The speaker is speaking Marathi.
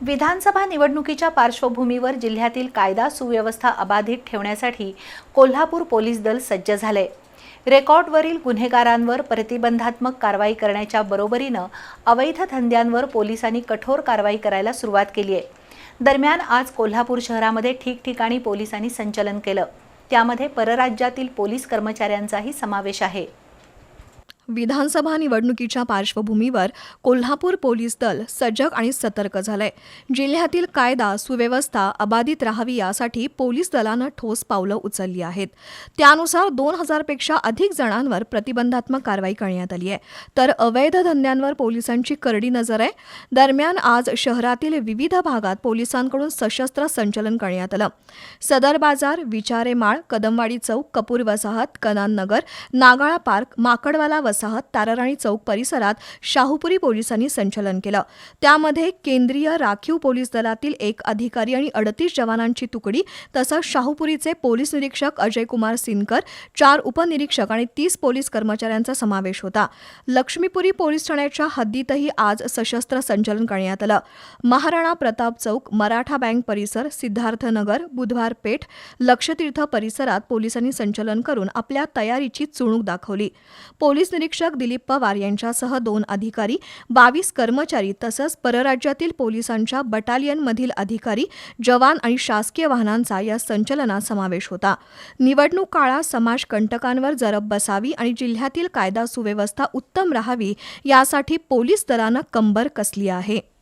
विधानसभा निवडणुकीच्या पार्श्वभूमीवर जिल्ह्यातील कायदा सुव्यवस्था अबाधित ठेवण्यासाठी कोल्हापूर पोलीस दल सज्ज झाले. रेकॉर्डवरील गुन्हेगारांवर प्रतिबंधात्मक कारवाई करण्याच्या बरोबरीनं अवैध धंद्यांवर पोलिसांनी कठोर कारवाई करायला सुरुवात केली आहे. दरम्यान आज कोल्हापूर शहरामध्ये ठिकठिकाणी पोलिसांनी संचलन केलं. त्यामध्ये परराज्यातील पोलीस कर्मचाऱ्यांचाही समावेश आहे. विधानसभा निवडणुकीच्या पार्श्वभूमीवर कोल्हापूर पोलीस दल सजग आणि सतर्क झालंय. जिल्ह्यातील कायदा सुव्यवस्था अबाधित राहावी यासाठी पोलीस दलानं ठोस पावलं उचलली आहेत. त्यानुसार दोन हजारपेक्षा अधिक जणांवर प्रतिबंधात्मक कारवाई करण्यात आली आहे. तर अवैध धंद्यांवर पोलिसांची करडी नजर आहे. दरम्यान आज शहरातील विविध भागात पोलिसांकडून सशस्त्र संचलन करण्यात आलं. सदर बाजार विचारे माळ कदमवाडी चौक कपूर वसाहत कनान नगर नागाळा पार्क माकडवाला वसाहत ताराराणी चौक परिसरात शाहूपुरी पोलिसांनी संचलन केलं. त्यामध्ये केंद्रीय राखीव पोलीस दलातील एक अधिकारी आणि अडतीस जवानांची तुकडी तसंच शाहूपुरीचे पोलीस निरीक्षक अजय कुमार सिनकर चार उपनिरीक्षक आणि तीस पोलीस कर्मचाऱ्यांचा समावेश होता. लक्ष्मीपुरी पोलीस ठाण्याच्या हद्दीतही आज सशस्त्र संचलन करण्यात आलं. महाराणा प्रताप चौक मराठा बँक परिसर सिद्धार्थनगर बुधवार पेठ लक्षतीर्थ परिसरात पोलिसांनी संचलन करून आपल्या तयारीची चुणूक दाखवली. पोलीस निरीक्षक दिलीप पवार यांच्यासह दोन अधिकारी बावीस कर्मचारी तसंच परराज्यातील पोलिसांच्या बटालियनमधील अधिकारी जवान आणि शासकीय वाहनांचा या संचलनात समावेश होता. निवडणूक काळात समाज कंटकांवर जरब बसावी आणि जिल्ह्यातील कायदा सुव्यवस्था उत्तम राहावी यासाठी पोलीस दलानं कंबर कसली आहे.